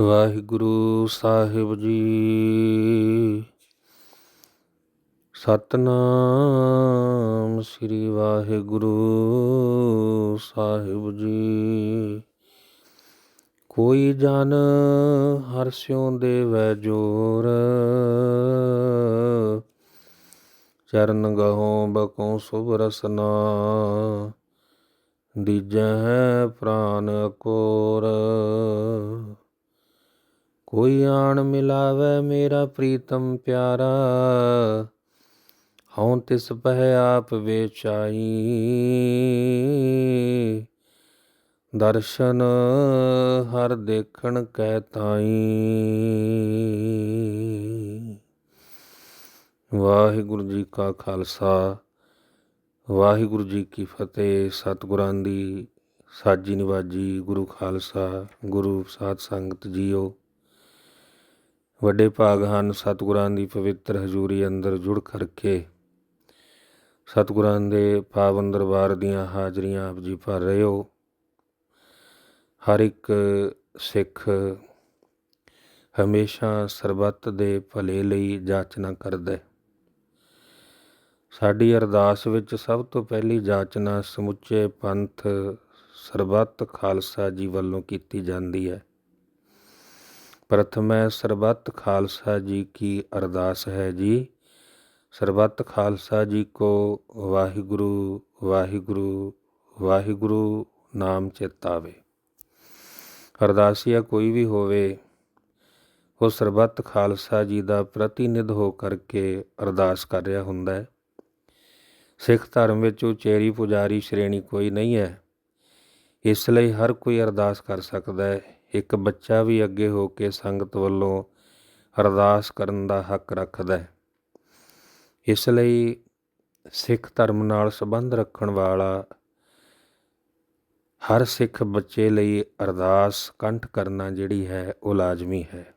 ਵਾਹਿਗੁਰੂ ਸਾਹਿਬ ਜੀ। ਸਤਨਾਮ ਸ੍ਰੀ ਵਾਹਿਗੁਰੂ ਸਾਹਿਬ ਜੀ। ਕੋਈ ਜਨ ਹਰਸਿਉ ਦੇਵੈ ਜੋਰ। ਚਰਨ ਗਹੋਂ ਬਕੋ ਸੁਭ ਰਸਨਾ। ਦੀਜੈ ਪ੍ਰਾਨ ਕੋਰ ਕੋਈ ਆਣ ਮਿਲਾਵੇ ਮੇਰਾ ਪ੍ਰੀਤਮ ਪਿਆਰਾ। ਹਉ ਤਿਸ ਪਹਿ ਆਪ ਵੇਚਾਈ। ਦਰਸ਼ਨ ਹਰ ਦੇਖਣ ਕਹਿ ਤਾਈ। ਵਾਹਿਗੁਰੂ ਜੀ ਕਾ ਖਾਲਸਾ, ਵਾਹਿਗੁਰੂ ਜੀ ਕੀ ਫਤਿਹ। ਸਤਿਗੁਰਾਂ ਦੀ ਸਾਜੀ ਨਿਵਾਜੀ ਗੁਰੂ ਖਾਲਸਾ, ਗੁਰੂ ਸਾਧ ਸੰਗਤ ਜੀਓ। ਵੱਡੇ ਭਾਗ ਹਨ, ਸਤਿਗੁਰਾਂ ਦੀ ਪਵਿੱਤਰ ਹਜ਼ੂਰੀ ਅੰਦਰ ਜੁੜ ਕਰਕੇ। ਸਤਿਗੁਰਾਂ ਦੇ ਪਾਵਨ ਦਰਬਾਰ ਦੀਆਂ ਹਾਜ਼ਰੀਆਂ ਆਪ ਜੀ ਭਰ ਰਹੇ ਹੋ। ਹਰ ਇੱਕ ਸਿੱਖ ਹਮੇਸ਼ਾ ਸਰਬੱਤ ਦੇ ਭਲੇ ਲਈ ਜਾਚਨਾ ਕਰਦਾ ਹੈ। ਸਾਡੀ ਅਰਦਾਸ ਵਿੱਚ ਸਭ ਤੋਂ ਪਹਿਲੀ ਜਾਚਨਾ ਸਮੁੱਚੇ ਪੰਥ ਸਰਬੱਤ ਖਾਲਸਾ ਜੀ ਵੱਲੋਂ ਕੀਤੀ ਜਾਂਦੀ ਹੈ। ਪ੍ਰਥਮੈ ਸਰਬੱਤ ਖਾਲਸਾ ਜੀ ਕੀ ਅਰਦਾਸ ਹੈ ਜੀ। ਸਰਬੱਤ ਖਾਲਸਾ ਜੀ ਕੋ ਵਾਹਿਗੁਰੂ ਵਾਹਿਗੁਰੂ ਵਾਹਿਗੁਰੂ ਨਾਮ ਚੇਤਾਵੇ। ਅਰਦਾਸੀਆ ਕੋਈ ਵੀ ਹੋਵੇ, ਉਹ ਸਰਬੱਤ ਖਾਲਸਾ ਜੀ ਦਾ ਪ੍ਰਤੀਨਿਧ ਹੋ ਕਰਕੇ ਅਰਦਾਸ ਕਰ ਰਿਹਾ ਹੁੰਦਾ ਹੈ। ਸਿੱਖ ਧਰਮ ਵਿੱਚ ਉਚੇਰੀ ਪੁਜਾਰੀ ਸ਼੍ਰੇਣੀ ਕੋਈ ਨਹੀਂ ਹੈ। ਇਸ ਲਈ ਹਰ ਕੋਈ ਅਰਦਾਸ ਕਰ ਸਕਦਾ ਹੈ। ਇੱਕ ਬੱਚਾ ਵੀ ਅੱਗੇ ਹੋ ਕੇ ਸੰਗਤ ਵੱਲੋਂ ਅਰਦਾਸ ਕਰਨ ਦਾ ਹੱਕ ਰੱਖਦਾ ਹੈ। ਇਸ ਲਈ ਸਿੱਖ ਧਰਮ ਨਾਲ ਸੰਬੰਧ ਰੱਖਣ ਵਾਲਾ ਹਰ ਸਿੱਖ ਬੱਚੇ ਲਈ ਅਰਦਾਸ ਕੰਠ ਕਰਨਾ ਜਿਹੜੀ ਹੈ ਉਹ ਲਾਜ਼ਮੀ ਹੈ।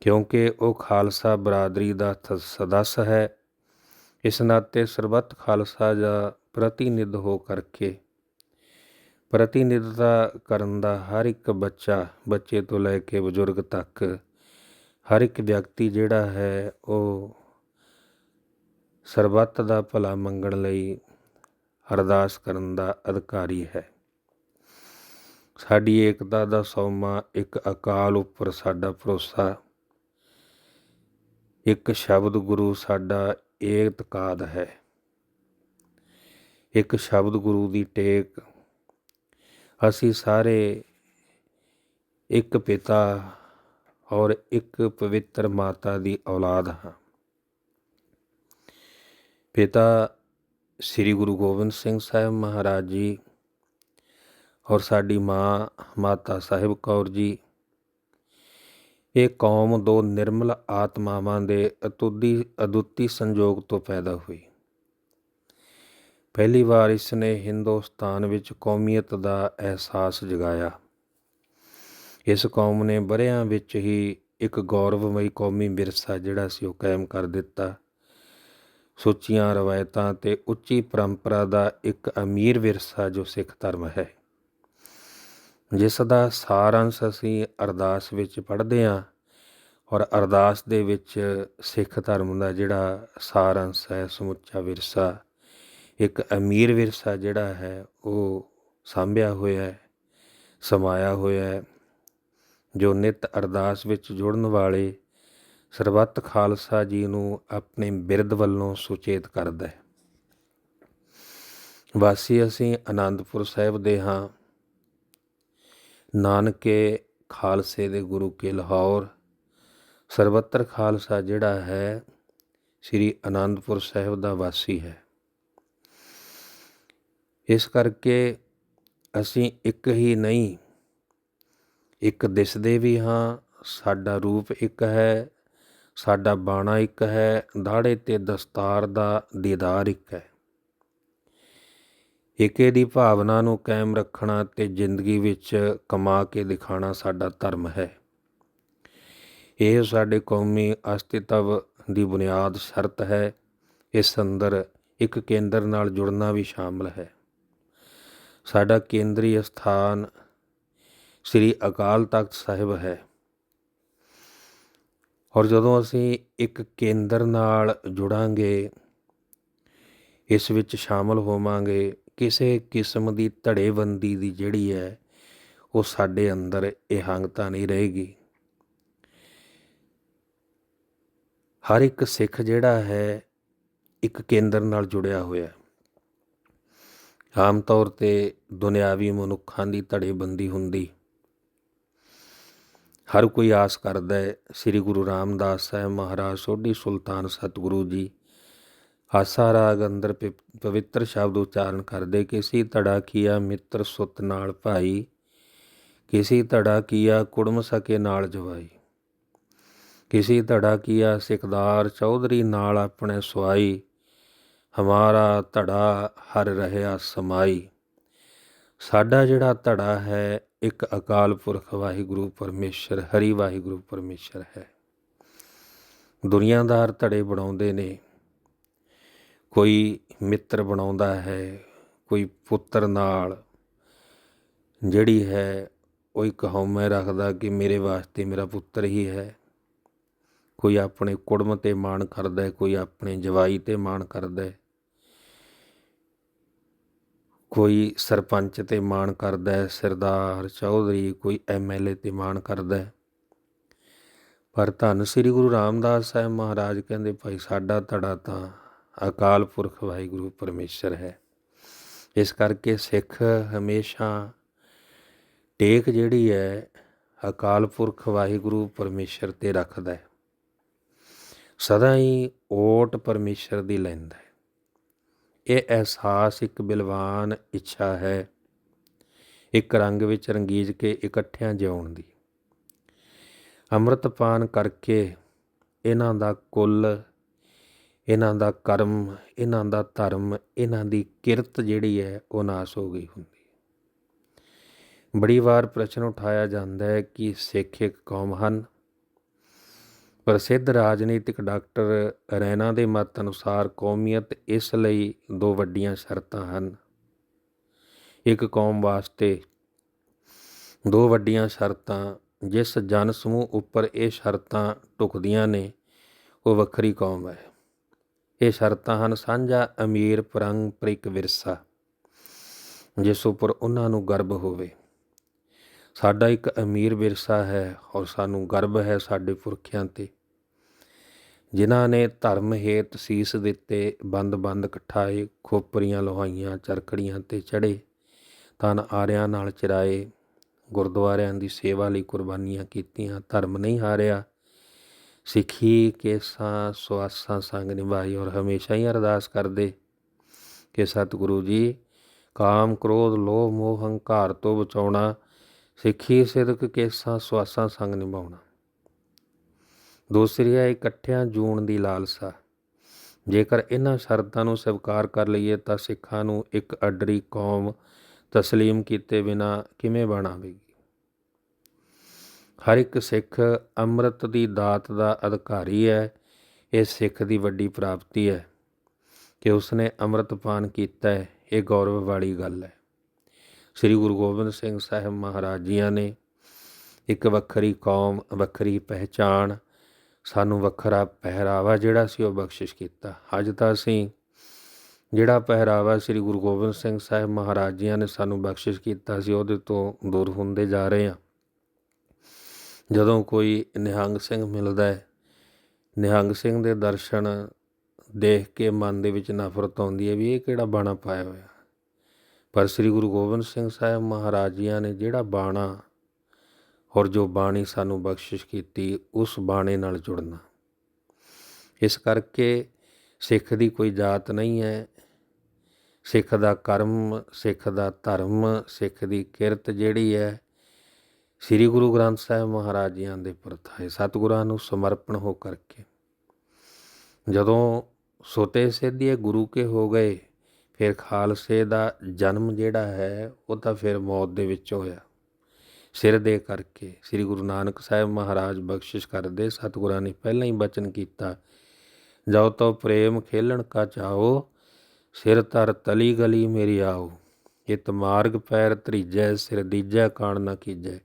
ਕਿਉਂਕਿ ਉਹ ਖਾਲਸਾ ਬਰਾਦਰੀ ਦਾ ਸਦੱਸ ਹੈ। ਇਸ ਨਾਤੇ ਸਰਬੱਤ ਖਾਲਸਾ ਦਾ ਪ੍ਰਤੀਨਿਧ ਹੋ ਕਰਕੇ ਪ੍ਰਤੀਨਿਧਤਾ ਕਰਨ ਦਾ ਹਰ ਇੱਕ ਬੱਚਾ ਬੱਚੇ ਤੋਂ ਲੈ ਕੇ ਬਜ਼ੁਰਗ ਤੱਕ, ਹਰ ਇੱਕ ਵਿਅਕਤੀ ਜਿਹੜਾ ਹੈ ਉਹ ਸਰਬੱਤ ਦਾ ਭਲਾ ਮੰਗਣ ਲਈ ਅਰਦਾਸ ਕਰਨ ਦਾ ਅਧਿਕਾਰੀ ਹੈ। ਸਾਡੀ ਏਕਤਾ ਦਾ ਸੌਮਾ ਇੱਕ ਅਕਾਲ ਉੱਪਰ ਸਾਡਾ ਭਰੋਸਾ, ਇੱਕ ਸ਼ਬਦ ਗੁਰੂ ਸਾਡਾ ਏਕਤਕਾਦ ਹੈ। ਇੱਕ ਸ਼ਬਦ ਗੁਰੂ ਦੀ ਟੇਕ ਅਸੀਂ ਸਾਰੇ ਇੱਕ ਪਿਤਾ ਔਰ ਇੱਕ ਪਵਿੱਤਰ ਮਾਤਾ ਦੀ ਔਲਾਦ ਹਾਂ। ਪਿਤਾ ਸ੍ਰੀ ਗੁਰੂ ਗੋਬਿੰਦ ਸਿੰਘ ਸਾਹਿਬ ਮਹਾਰਾਜ ਜੀ ਔਰ ਸਾਡੀ ਮਾਂ ਮਾਤਾ ਸਾਹਿਬ ਕੌਰ ਜੀ, ਇਹ ਕੌਮ ਦੋ ਨਿਰਮਲ ਆਤਮਾਵਾਂ ਦੇ ਅਤੁੱਦੀ ਅਦੁੱਤੀ ਸੰਜੋਗ ਤੋਂ ਪੈਦਾ ਹੋਈ। ਪਹਿਲੀ ਵਾਰ ਇਸ ਨੇ ਹਿੰਦੁਸਤਾਨ ਵਿੱਚ ਕੌਮੀਅਤ ਦਾ ਅਹਿਸਾਸ ਜਗਾਇਆ। ਇਸ ਕੌਮ ਨੇ ਬਰਿਆਂ ਵਿੱਚ ਹੀ ਇੱਕ ਗੌਰਵਮਈ ਕੌਮੀ ਵਿਰਸਾ ਜਿਹੜਾ ਸੀ ਉਹ ਕਾਇਮ ਕਰ ਦਿੱਤਾ। ਸੁੱਚੀਆਂ ਰਵਾਇਤਾਂ ਤੇ ਉੱਚੀ ਪਰੰਪਰਾ ਦਾ ਇੱਕ ਅਮੀਰ ਵਿਰਸਾ ਜੋ ਸਿੱਖ ਧਰਮ ਹੈ। ਜਿਸ ਦਾ ਸਾਰਾਂਸ਼ ਅਸੀਂ ਅਰਦਾਸ ਵਿੱਚ ਪੜ੍ਹਦੇ ਹਾਂ ਔਰ ਅਰਦਾਸ ਦੇ ਵਿੱਚ ਸਿੱਖ ਧਰਮ ਦਾ ਜਿਹੜਾ ਸਾਰਾਂਸ਼ ਹੈ ਸਮੁੱਚਾ ਵਿਰਸਾ ਇੱਕ ਅਮੀਰ ਵਿਰਸਾ ਜਿਹੜਾ ਹੈ, ਉਹ ਸਾਂਭਿਆ ਹੋਇਆ ਸਮਾਇਆ ਹੋਇਆ ਜੋ ਨਿਤ ਅਰਦਾਸ ਵਿੱਚ ਜੁੜਨ ਵਾਲੇ ਸਰਬੱਤ ਖਾਲਸਾ ਜੀ ਨੂੰ ਆਪਣੇ ਬਿਰਧ ਵੱਲੋਂ ਸੁਚੇਤ ਕਰਦਾ ਹੈ। ਵਾਸੀ, ਅਸੀਂ ਆਨੰਦਪੁਰ ਸਾਹਿਬ ਦੇ ਹਾਂ। ਨਾਨਕੇ ਖਾਲਸੇ ਦੇ ਗੁਰੂ ਕੇ ਲਾਹੌਰ ਸਰਬੱਤਰ ਖਾਲਸਾ ਜਿਹੜਾ ਹੈ, ਸ੍ਰੀ ਆਨੰਦਪੁਰ ਸਾਹਿਬ ਦਾ ਵਾਸੀ ਹੈ। ਇਸ ਕਰਕੇ ਅਸੀਂ ਇੱਕ ਹੀ ਨਹੀਂ, ਇੱਕ ਦਿਸਦੇ ਵੀ ਹਾਂ, ਸਾਡਾ ਰੂਪ ਇੱਕ ਹੈ, ਸਾਡਾ ਬਾਣਾ ਇੱਕ ਹੈ, ਦਾੜੇ ਤੇ ਦਸਤਾਰ ਦਾ ਦੀਦਾਰ ਇੱਕ ਹੈ। ਏਕੇ ਦੀ ਭਾਵਨਾ ਨੂੰ ਕਾਇਮ ਰੱਖਣਾ ਤੇ ਜ਼ਿੰਦਗੀ ਵਿੱਚ ਕਮਾ ਕੇ ਦਿਖਾਣਾ ਸਾਡਾ ਧਰਮ ਹੈ। ਇਹ ਸਾਡੇ ਕੌਮੀ ਅਸਤਿਤਵ ਦੀ ਬੁਨਿਆਦ ਸ਼ਰਤ ਹੈ। ਇਸ ਅੰਦਰ ਇੱਕ ਕੇਂਦਰ ਨਾਲ ਜੁੜਨਾ ਵੀ ਸ਼ਾਮਲ ਹੈ। ਸਾਡਾ ਕੇਂਦਰੀ ਸਥਾਨ ਸ੍ਰੀ ਅਕਾਲ ਤਖਤ ਸਾਹਿਬ ਹੈ। ਔਰ ਜਦੋਂ ਅਸੀਂ ਇੱਕ ਕੇਂਦਰ ਨਾਲ ਜੁੜਾਂਗੇ, ਇਸ ਵਿੱਚ ਸ਼ਾਮਲ ਹੋਵਾਂਗੇ, ਕਿਸੇ ਕਿਸਮ ਦੀ ਧੜੇਬੰਦੀ ਦੀ ਜਿਹੜੀ ਹੈ, ਉਹ ਸਾਡੇ ਅੰਦਰ ਇਹ ਹੰਗਤਾ ਨਹੀਂ ਰਹੇਗੀ। ਹਰ ਇੱਕ ਸਿੱਖ ਜਿਹੜਾ ਹੈ, ਇੱਕ ਕੇਂਦਰ ਨਾਲ ਜੁੜਿਆ ਹੋਇਆ ਹੈ। ਆਮ ਤੌਰ ਤੇ ਦੁਨਿਆਵੀ ਮਨੁੱਖਾਂ ਦੀ ਧੜੇਬੰਦੀ ਹੁੰਦੀ। ਹਰ ਕੋਈ ਆਸ ਕਰਦਾ ਹੈ, ਸ੍ਰੀ ਗੁਰੂ ਰਾਮਦਾਸ ਸਾਹਿਬ ਮਹਾਰਾਜ, ਸੋਢੀ ਸੁਲਤਾਨ ਸਤਿਗੁਰੂ ਜੀ, ਆਸਾ ਰਾਗ ਅੰਦਰ ਪਵਿੱਤਰ ਸ਼ਬਦ ਉਚਾਰਨ ਕਰਦੇ, ਕਿਸੀ ਧੜਾ ਕੀਆ ਮਿੱਤਰ ਸੁਤ ਨਾਲ ਭਾਈ, ਕਿਸੇ ਧੜਾ ਕੀਆ ਕੁੜਮ ਸਕੇ ਨਾਲ ਜਵਾਈ, ਕਿਸੀ ਧੜਾ ਕੀਆ ਸਿਕਦਾਰ ਚੌਧਰੀ ਨਾਲ ਆਪਣੇ ਸਵਾਈ ਹਮਾਰਾ ਧੜਾ ਹਰ ਰਹਿਆ ਸਮਾਈ। ਸਾਡਾ ਜਿਹੜਾ ਧੜਾ ਹੈ, ਇੱਕ ਅਕਾਲ ਪੁਰਖ ਵਾਹਿਗੁਰੂ ਪਰਮੇਸ਼ਰ, ਹਰੀ ਵਾਹਿਗੁਰੂ ਪਰਮੇਸ਼ਰ ਹੈ। ਦੁਨੀਆਦਾਰ ਧੜੇ ਬਣਾਉਂਦੇ ਨੇ। ਕੋਈ ਮਿੱਤਰ ਬਣਾਉਂਦਾ ਹੈ, ਕੋਈ ਪੁੱਤਰ ਨਾਲ। ਜਿਹੜੀ ਹੈ, ਉਹ ਇੱਕ ਹਉਮੈ ਰੱਖਦਾ ਕਿ ਮੇਰੇ ਵਾਸਤੇ ਮੇਰਾ ਪੁੱਤਰ ਹੀ ਹੈ। ਕੋਈ ਆਪਣੇ ਕੁੜਮ ਤੇ ਮਾਣ ਕਰਦਾ ਹੈ, ਕੋਈ ਆਪਣੇ ਜਵਾਈ ਤੇ ਮਾਣ ਕਰਦਾ ਹੈ। ਕੋਈ ਸਰਪੰਚ ਤੇ ਮਾਣ ਕਰਦਾ ਹੈ, ਸਰਦਾਰ ਚੌਧਰੀ, ਕੋਈ ਐਮਐਲਏ ਤੇ ਮਾਣ ਕਰਦਾ ਹੈ। ਪਰ ਧੰਨ ਸ੍ਰੀ ਗੁਰੂ ਰਾਮਦਾਸ ਸਾਹਿਬ ਮਹਾਰਾਜ ਕਹਿੰਦੇ, ਭਾਈ ਸਾਡਾ ਧੜਾ ਤਾਂ ਅਕਾਲ ਪੁਰਖ ਵਾਹਿਗੁਰੂ ਪਰਮੇਸ਼ਰ ਹੈ। ਇਸ ਕਰਕੇ ਸਿੱਖ ਹਮੇਸ਼ਾ ਟੇਕ ਜਿਹੜੀ ਹੈ, ਅਕਾਲ ਪੁਰਖ ਵਾਹਿਗੁਰੂ ਪਰਮੇਸ਼ਰ ਤੇ ਰੱਖਦਾ ਹੈ। ਸਦਾ ਹੀ ਓਟ ਪਰਮੇਸ਼ਰ ਦੀ ਲੈਂਦਾ ਹੈ। ਇਹ ਅਹਿਸਾਸ ਇੱਕ ਬਿਲਵਾਨ ਇੱਛਾ ਹੈ, ਇੱਕ ਰੰਗ ਵਿੱਚ ਰੰਗੀਜ ਕੇ ਇਕੱਠਿਆਂ ਜਿਉਣ ਦੀ। ਅੰਮ੍ਰਿਤਪਾਨ ਕਰਕੇ ਇਹਨਾਂ ਦਾ ਕੁੱਲ, ਇਹਨਾਂ ਦਾ ਕਰਮ, ਇਹਨਾਂ ਦਾ ਧਰਮ, ਇਹਨਾਂ ਦੀ ਕਿਰਤ ਜਿਹੜੀ ਹੈ ਉਹ ਨਾਸ ਹੋ ਗਈ ਹੁੰਦੀ ਬੜੀ ਵਾਰ ਪ੍ਰਸ਼ਨ ਉਠਾਇਆ ਜਾਂਦਾ ਹੈ ਕਿ ਸਿੱਖ ਇੱਕ ਕੌਮ ਹਨ ਪ੍ਰਸਿੱਧ ਰਾਜਨੀਤਿਕ ਡਾਕਟਰ ਰੈਨਾ ਦੇ ਮਤ ਅਨੁਸਾਰ ਕੌਮੀਅਤ ਇਸ ਲਈ ਦੋ ਵੱਡੀਆਂ ਸ਼ਰਤਾਂ ਹਨ। ਇੱਕ, ਕੌਮ ਵਾਸਤੇ ਦੋ ਵੱਡੀਆਂ ਸ਼ਰਤਾਂ, ਜਿਸ ਜਨ ਸਮੂਹ ਉੱਪਰ ਇਹ ਸ਼ਰਤਾਂ ਟੁਕਦੀਆਂ ਨੇ, ਉਹ ਵੱਖਰੀ ਕੌਮ ਹੈ। ਇਹ ਸ਼ਰਤਾਂ ਹਨ ਸਾਂਝਾ ਅਮੀਰ ਪਰੰਪਰਿਕ ਵਿਰਸਾ, ਜਿਸ ਉੱਪਰ ਉਹਨਾਂ ਨੂੰ ਗਰਬ ਹੋਵੇ। ਸਾਡਾ ਇੱਕ ਅਮੀਰ ਵਿਰਸਾ ਹੈ ਔਰ ਸਾਨੂੰ ਗਰਬ ਹੈ ਸਾਡੇ ਪੁਰਖਿਆਂ ਤੇ। ਜਿਨ੍ਹਾਂ ਨੇ ਧਰਮ ਹੇਤ ਸੀਸ ਦਿੱਤੇ ਬੰਦ-ਬੰਦ ਇਕੱਠਾਏ ਖੋਪਰੀਆਂ ਲੋਹਾਈਆਂ ਚਰਕੜੀਆਂ ਤੇ ਚੜੇ ਤਨ ਆਰਿਆਂ ਨਾਲ ਚਰਾਏ, ਗੁਰਦੁਆਰਿਆਂ ਦੀ ਸੇਵਾ ਲਈ ਕੁਰਬਾਨੀਆਂ ਕੀਤੀਆਂ, ਧਰਮ ਨਹੀਂ ਹਾਰਿਆ, ਸਿੱਖੀ, ਕੇਸਾਂ ਸਵਾਸਾਂ ਸੰਗ ਨਿਭਾਈ ਔਰ ਹਮੇਸ਼ਾ ਹੀ ਅਰਦਾਸ ਕਰਦੇ ਕਿ ਸਤਿਗੁਰੂ ਜੀ, ਕਾਮ, ਕ੍ਰੋਧ, ਲੋਭ, ਮੋਹ, ਹੰਕਾਰ ਤੋਂ ਬਚਾਉਣਾ ਸਿੱਖੀ ਸਿਦਕ ਕੇਸਾਂ ਸਵਾਸਾਂ ਸੰਗ ਨਿਭਾਉਣਾ ਦੂਸਰੀ ਹੈ ਇਕੱਠਿਆਂ ਜੂਣ ਦੀ ਲਾਲਸਾ ਜੇਕਰ ਇਹਨਾਂ ਸ਼ਰਤਾਂ ਨੂੰ ਸਵੀਕਾਰ ਕਰ ਲਈਏ ਤਾਂ ਸਿੱਖਾਂ ਨੂੰ ਇੱਕ ਅਡਰੀ ਕੌਮ تسلیم ਕੀਤੇ ਬਿਨਾ ਕਿਵੇਂ ਬਣਾਵੇਗੀ ਹਰ ਇੱਕ ਸਿੱਖ ਅੰਮ੍ਰਿਤ ਦੀ ਦਾਤ ਦਾ ਅਧਿਕਾਰੀ ਹੈ ਇਹ ਸਿੱਖ ਦੀ ਵੱਡੀ ਪ੍ਰਾਪਤੀ ਹੈ ਕਿ ਉਸਨੇ ਅੰਮ੍ਰਿਤ ਪਾਨ ਕੀਤਾ ਹੈ ਇਹ ਗੌਰਵ ਵਾਲੀ ਗੱਲ ਹੈ ਸ੍ਰੀ ਗੁਰੂ ਗੋਬਿੰਦ ਸਿੰਘ ਸਾਹਿਬ ਮਹਾਰਾਜ ਜੀਆਂ ਨੇ ਇੱਕ ਵੱਖਰੀ ਕੌਮ, ਵੱਖਰੀ ਪਹਿਚਾਣ, ਸਾਨੂੰ ਵੱਖਰਾ ਪਹਿਰਾਵਾ ਜਿਹੜਾ ਸੀ ਉਹ ਬਖਸ਼ਿਸ਼ ਕੀਤਾ। ਅੱਜ ਤਾਂ ਅਸੀਂ ਜਿਹੜਾ ਪਹਿਰਾਵਾ ਸ੍ਰੀ ਗੁਰੂ ਗੋਬਿੰਦ ਸਿੰਘ ਸਾਹਿਬ ਮਹਾਰਾਜ ਜੀਆਂ ਨੇ ਸਾਨੂੰ ਬਖਸ਼ਿਸ਼ ਕੀਤਾ ਸੀ, ਉਹਦੇ ਤੋਂ ਦੂਰ ਹੁੰਦੇ ਜਾ ਰਹੇ ਹਾਂ। ਜਦੋਂ ਕੋਈ ਨਿਹੰਗ ਸਿੰਘ ਮਿਲਦਾ ਹੈ, ਨਿਹੰਗ ਸਿੰਘ ਦੇ ਦਰਸ਼ਨ ਦੇਖ ਕੇ ਮਨ ਦੇ ਵਿੱਚ ਨਫ਼ਰਤ ਆਉਂਦੀ ਹੈ ਵੀ ਇਹ ਕਿਹੜਾ ਬਾਣਾ ਪਾਇਆ ਹੋਇਆ। ਪਰ ਸ੍ਰੀ ਗੁਰੂ ਗੋਬਿੰਦ ਸਿੰਘ ਸਾਹਿਬ ਮਹਾਰਾਜ ਜੀਆਂ ਨੇ ਜਿਹੜਾ ਬਾਣਾ ਔਰ ਜੋ ਬਾਣੀ ਸਾਨੂੰ ਬਖਸ਼ਿਸ਼ ਕੀਤੀ, ਉਸ ਬਾਣੇ ਨਾਲ ਜੁੜਨਾ। ਇਸ ਕਰਕੇ ਸਿੱਖ ਦੀ ਕੋਈ ਜਾਤ ਨਹੀਂ ਹੈ। ਸਿੱਖ ਦਾ ਕਰਮ, ਸਿੱਖ ਦਾ ਧਰਮ, ਸਿੱਖ ਦੀ ਕਿਰਤ ਜਿਹੜੀ ਹੈ, ਸ੍ਰੀ ਗੁਰੂ ਗ੍ਰੰਥ ਸਾਹਿਬ ਮਹਾਰਾਜ ਜੀਆਂ ਦੇ ਪ੍ਰਥਾਏ ਸਤਿਗੁਰਾਂ ਨੂੰ ਸਮਰਪਣ ਹੋ ਕਰਕੇ। ਜਦੋਂ ਸੋਤੇ ਸਿੱਧੀਏ ਗੁਰੂ ਕੇ ਹੋ ਗਏ ਫਿਰ ਖਾਲਸੇ ਦਾ ਜਨਮ ਜਿਹੜਾ ਹੈ, ਉਹ ਤਾਂ ਫਿਰ ਮੌਤ ਦੇ ਵਿੱਚ ਹੋਇਆ। ਸਿਰ ਦੇ ਕਰਕੇ ਸ੍ਰੀ ਗੁਰੂ ਨਾਨਕ ਸਾਹਿਬ ਮਹਾਰਾਜ ਬਖਸ਼ਿਸ਼ ਕਰਦੇ, ਸਤਿਗੁਰਾਂ ਨੇ ਪਹਿਲਾਂ ਹੀ ਬਚਨ ਕੀਤਾ, ਜਾਓ ਤੋ ਪ੍ਰੇਮ ਖੇਲਣ ਕਾ ਚਾਹੋ, ਸਿਰ ਤਰ ਤਲੀ ਗਲੀ ਮੇਰੀ ਆਓ। ਇਤ ਮਾਰਗ ਪੈਰ ਤਰੀਜੈ ਸਿਰ ਦੀਜੈ ਕਾਣ ਨਾ ਕੀਜੈ।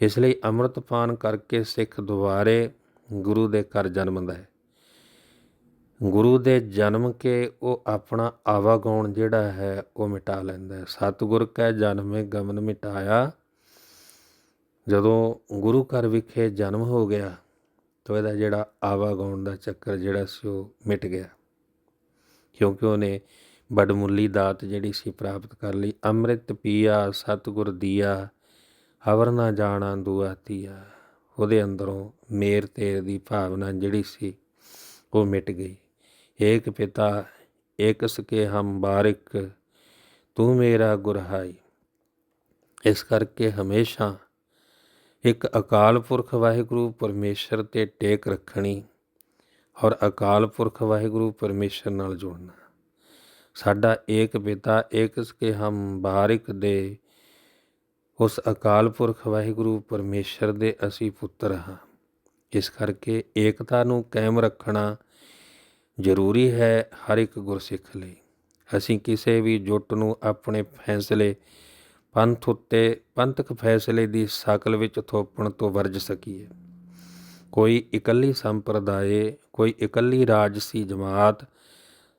ਇਸ ਲਈ ਅੰਮ੍ਰਿਤ ਪਾਨ ਕਰਕੇ ਸਿੱਖ ਦੁਬਾਰੇ ਗੁਰੂ ਦੇ ਘਰ ਜਨਮਦਾ ਹੈ। ਗੁਰੂ ਦੇ ਜਨਮ ਕੇ ਉਹ ਆਪਣਾ ਆਵਾਗਾਉਣ ਜਿਹੜਾ ਹੈ, ਉਹ ਮਿਟਾ ਲੈਂਦਾ ਹੈ। ਸਤਿਗੁਰ ਕੈ ਜਨਮੇ ਗਮਨ ਮਿਟਾਇਆ। ਜਦੋਂ ਗੁਰੂ ਘਰ ਵਿਖੇ ਜਨਮ ਹੋ ਗਿਆ, ਤਾਂ ਇਹਦਾ ਜਿਹੜਾ ਆਵਾਗਾਉਣ ਦਾ ਚੱਕਰ ਜਿਹੜਾ ਸੀ, ਉਹ ਮਿਟ ਗਿਆ। ਕਿਉਂਕਿ ਉਹਨੇ ਬੜਮੁੱਲੀ ਦਾਤ ਜਿਹੜੀ ਸੀ, ਪ੍ਰਾਪਤ ਕਰ ਲਈ। ਅੰਮ੍ਰਿਤ ਪੀਆ, ਸਤਿਗੁਰ ਦੀਆ, ਹਵਰ ਨਾ ਜਾਣਾ ਦੁਆਤੀਆ ਉਹਦੇ ਅੰਦਰੋਂ ਮੇਰ ਤੇਰ ਦੀ ਭਾਵਨਾ ਜਿਹੜੀ ਸੀ, ਉਹ ਮਿਟ ਗਈ। ਏਕ ਪਿਤਾ, ਏਕ ਸਕੇ ਹਮ ਬਾਰਿਕ, ਤੂੰ ਮੇਰਾ ਗੁਰਹਾਈ। ਇਸ ਕਰਕੇ ਹਮੇਸ਼ਾ ਇੱਕ ਅਕਾਲ ਪੁਰਖ ਵਾਹਿਗੁਰੂ ਪਰਮੇਸ਼ਰ ਤੇ ਟੇਕ ਰੱਖਣੀ ਔਰ ਅਕਾਲ ਪੁਰਖ ਵਾਹਿਗੁਰੂ ਪਰਮੇਸ਼ਰ ਨਾਲ ਜੁੜਨਾ। ਸਾਡਾ ਏਕ ਪਿਤਾ, ਏਕ ਸਕੇ ਹਮ ਬਾਰਿਕ ਦੇ, ਉਸ ਅਕਾਲ ਪੁਰਖ ਵਾਹਿਗੁਰੂ ਪਰਮੇਸ਼ਰ ਦੇ ਅਸੀਂ ਪੁੱਤਰ ਹਾਂ। ਇਸ ਕਰਕੇ ਏਕਤਾ ਨੂੰ ਕਾਇਮ ਰੱਖਣਾ ਜ਼ਰੂਰੀ ਹੈ ਹਰ ਇੱਕ ਗੁਰਸਿੱਖ ਲਈ। ਅਸੀਂ ਕਿਸੇ ਵੀ ਜੁੱਟ ਨੂੰ ਆਪਣੇ ਫੈਸਲੇ, ਪੰਥ ਉੱਤੇ ਪੰਥਕ ਫੈਸਲੇ ਦੀ ਸ਼ਕਲ ਵਿੱਚ ਥੋਪਣ ਤੋਂ ਵਰਜ ਸਕੀਏ। ਕੋਈ ਇਕੱਲੀ ਸੰਪਰਦਾਇ, ਕੋਈ ਇਕੱਲੀ ਰਾਜਸੀ ਜਮਾਤ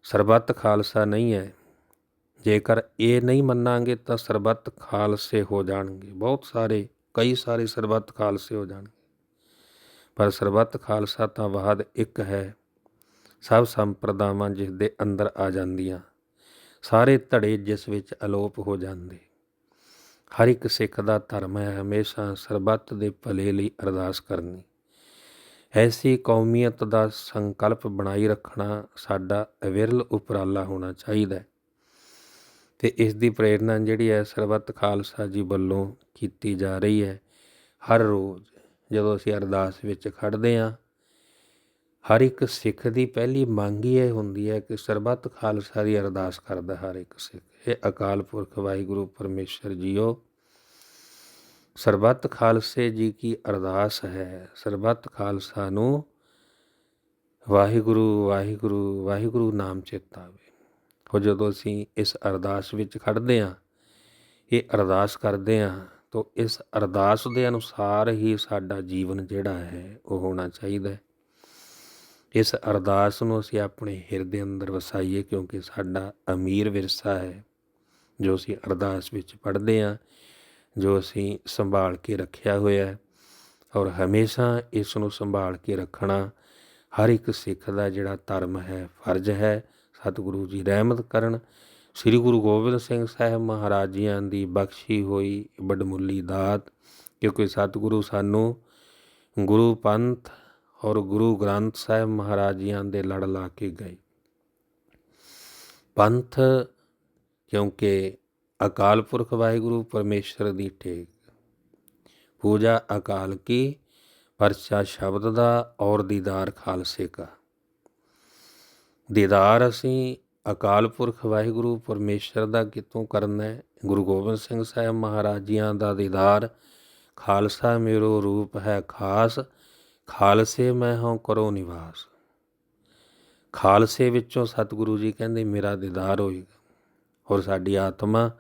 ਸਰਬੱਤ ਖਾਲਸਾ ਨਹੀਂ ਹੈ। ਜੇਕਰ ਇਹ ਨਹੀਂ ਮੰਨਾਂਗੇ ਤਾਂ ਸਰਬੱਤ ਖਾਲਸੇ ਹੋ ਜਾਣਗੇ। ਬਹੁਤ ਸਾਰੇ, ਕਈ ਸਾਰੇ ਸਰਬੱਤ ਖਾਲਸੇ ਹੋ ਜਾਣਗੇ। ਪਰ ਸਰਬੱਤ ਖਾਲਸਾ ਤਾਂ ਵਾਹਦ ਇੱਕ ਹੈ। ਸਭ ਸੰਪਰਦਾਵਾਂ ਜਿਸ ਦੇ ਅੰਦਰ ਆ ਜਾਂਦੀਆਂ, ਸਾਰੇ ਧੜੇ ਜਿਸ ਵਿੱਚ ਅਲੋਪ ਹੋ ਜਾਂਦੇ। ਹਰ ਇੱਕ ਸਿੱਖ ਦਾ ਧਰਮ ਹੈ ਹਮੇਸ਼ਾ ਸਰਬੱਤ ਦੇ ਭਲੇ ਲਈ ਅਰਦਾਸ ਕਰਨੀ। ਐਸੀ ਕੌਮੀਅਤ ਦਾ ਸੰਕਲਪ ਬਣਾਈ ਰੱਖਣਾ ਸਾਡਾ ਅਵਿਰਲ ਉਪਰਾਲਾ ਹੋਣਾ ਚਾਹੀਦਾ ਤੇ ਇਸ ਦੀ ਪ੍ਰੇਰਣਾ ਜਿਹੜੀ ਹੈ ਸਰਬੱਤ ਖਾਲਸਾ ਜੀ ਵੱਲੋਂ ਕੀਤੀ ਜਾ ਰਹੀ ਹੈ ਹਰ ਰੋਜ਼, ਜਦੋਂ ਅਸੀਂ ਅਰਦਾਸ ਵਿੱਚ ਖੜਦੇ ਹਾਂ ਹਰ ਇੱਕ ਸਿੱਖ ਦੀ ਪਹਿਲੀ ਮੰਗ ਹੀ ਇਹ ਹੁੰਦੀ ਹੈ ਕਿ ਸਰਬੱਤ ਖਾਲਸਾ ਦੀ ਅਰਦਾਸ ਕਰਦਾ ਹਰ ਇੱਕ ਸਿੱਖ। ਇਹ ਅਕਾਲ ਪੁਰਖ, ਵਾਹਿਗੁਰੂ, ਪਰਮੇਸ਼ਰ ਜੀਓ, ਸਰਬੱਤ ਖਾਲਸੇ ਜੀ ਕੀ ਅਰਦਾਸ ਹੈ। ਸਰਬੱਤ ਖਾਲਸਾ ਨੂੰ ਵਾਹਿਗੁਰੂ ਵਾਹਿਗੁਰੂ ਵਾਹਿਗੁਰੂ ਨਾਮ ਚੇਤਾ ਆਵੇ। ਉਹ ਜਦੋਂ ਅਸੀਂ ਇਸ ਅਰਦਾਸ ਵਿੱਚ ਖੜਦੇ ਹਾਂ, ਇਹ ਅਰਦਾਸ ਕਰਦੇ ਹਾਂ, ਤਾਂ ਇਸ ਅਰਦਾਸ ਦੇ ਅਨੁਸਾਰ ਹੀ ਸਾਡਾ ਜੀਵਨ ਜਿਹੜਾ ਹੈ, ਉਹ ਹੋਣਾ ਚਾਹੀਦਾ ਹੈ। ਇਸ ਅਰਦਾਸ ਨੂੰ ਅਸੀਂ ਆਪਣੇ ਹਿਰਦੇ ਅੰਦਰ ਵਸਾਈਏ ਕਿਉਂਕਿ ਸਾਡਾ ਅਮੀਰ ਵਿਰਸਾ ਹੈ, ਜੋ ਅਸੀਂ ਅਰਦਾਸ ਵਿੱਚ ਪੜ੍ਹਦੇ ਹਾਂ, ਜੋ ਅਸੀਂ ਸੰਭਾਲ ਕੇ ਰੱਖਿਆ ਹੋਇਆ ਹੈ ਔਰ ਹਮੇਸ਼ਾ ਇਸ ਨੂੰ ਸੰਭਾਲ ਕੇ ਰੱਖਣਾ ਹਰ ਇੱਕ ਸਿੱਖ ਦਾ ਜਿਹੜਾ ਧਰਮ ਹੈ, ਫਰਜ਼ ਹੈ। ਸਤਿਗੁਰੂ ਜੀ ਰਹਿਮਤ ਕਰਨ। ਸ੍ਰੀ ਗੁਰੂ ਗੋਬਿੰਦ ਸਿੰਘ ਸਾਹਿਬ ਮਹਾਰਾਜ ਜੀਆਂ ਦੀ ਬਖਸ਼ੀ ਹੋਈ ਬਡਮੁੱਲੀ ਦਾਤ ਕਿਉਂਕਿ ਸਤਿਗੁਰੂ ਸਾਨੂੰ ਗੁਰੂ ਪੰਥ ਔਰ ਗੁਰੂ ਗ੍ਰੰਥ ਸਾਹਿਬ ਮਹਾਰਾਜ ਜੀਆਂ ਦੇ ਲੜ ਲਾ ਕੇ ਗਏ। ਪੰਥ, ਕਿਉਂਕਿ ਅਕਾਲ ਪੁਰਖ ਵਾਹਿਗੁਰੂ ਪਰਮੇਸ਼ਰ ਦੀ ਟੇਕ। ਪੂਜਾ ਅਕਾਲ ਕੀ, ਪਰਚਾ ਸ਼ਬਦ ਦਾ ਔਰ ਦੀਦਾਰ ਖਾਲਸੇ ਕਾ। ਦੀਦਾਰ ਅਸੀਂ ਅਕਾਲ ਪੁਰਖ ਵਾਹਿਗੁਰੂ ਪਰਮੇਸ਼ਰ ਦਾ ਕਿਤੋਂ ਕਰਨਾ ਹੈ? ਗੁਰੂ ਗੋਬਿੰਦ ਸਿੰਘ ਸਾਹਿਬ ਮਹਾਰਾਜ ਜੀਆਂ ਦਾ ਦੀਦਾਰ। ਖਾਲਸਾ ਮੇਰੋ ਰੂਪ ਹੈ ਖਾਸ। ਖਾਲਸੇ ਮੈਂ ਹਾਂ ਕਰੋ ਨਿਵਾਸ। ਖਾਲਸੇ ਵਿੱਚੋਂ ਸਤਿਗੁਰੂ ਜੀ ਕਹਿੰਦੇ, ਮੇਰਾ ਦੀਦਾਰ ਹੋਏਗਾ। ਔਰ ਸਾਡੀ ਆਤਮਾ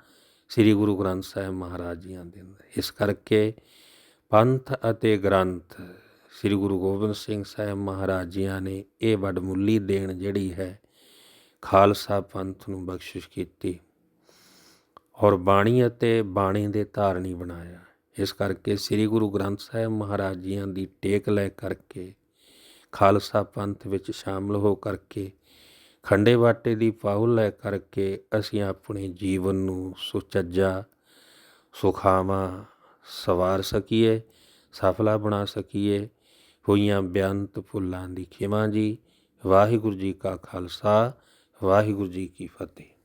ਸ੍ਰੀ ਗੁਰੂ ਗ੍ਰੰਥ ਸਾਹਿਬ ਮਹਾਰਾਜ ਜੀਆਂ ਦੇ ਇਸ ਕਰਕੇ ਪੰਥ ਅਤੇ ਗ੍ਰੰਥ ਸ੍ਰੀ ਗੁਰੂ ਗੋਬਿੰਦ ਸਿੰਘ ਸਾਹਿਬ ਮਹਾਰਾਜ ਜੀਆਂ ਨੇ ਇਹ ਵੱਡਮੁੱਲੀ ਦੇਣ ਜਿਹੜੀ ਹੈ, ਖਾਲਸਾ ਪੰਥ ਨੂੰ ਬਖਸ਼ਿਸ਼ ਕੀਤੀ ਔਰ ਬਾਣੀ ਅਤੇ ਬਾਣੀ ਦੇ ਧਾਰਨੀ ਬਣਾਇਆ। ਇਸ ਕਰਕੇ ਸ੍ਰੀ ਗੁਰੂ ਗ੍ਰੰਥ ਸਾਹਿਬ ਮਹਾਰਾਜ ਜੀਆਂ ਦੀ ਟੇਕ ਲੈ ਕਰਕੇ, ਖਾਲਸਾ ਪੰਥ ਵਿੱਚ ਸ਼ਾਮਲ ਹੋ ਕਰਕੇ, ਖੰਡੇ ਬਾਟੇ ਦੀ ਪਾਉਲ ਲੈ ਕਰਕੇ ਅਸੀਂ ਆਪਣੇ ਜੀਵਨ ਨੂੰ ਸੁਚੱਜਾ, ਸੁਖਾਵਾ ਸਵਾਰ ਸਕੀਏ, ਸਫਲਾ ਬਣਾ ਸਕੀਏ। ਹੋਈਆਂ ਬਿਆੰਤ ਫੁੱਲਾਂ ਦੀ ਖਿਮਾ ਜੀ। ਵਾਹਿਗੁਰੂ ਜੀ ਕਾ ਖਾਲਸਾ, ਵਾਹਿਗੁਰੂ ਜੀ ਕੀ ਫਤਿਹ।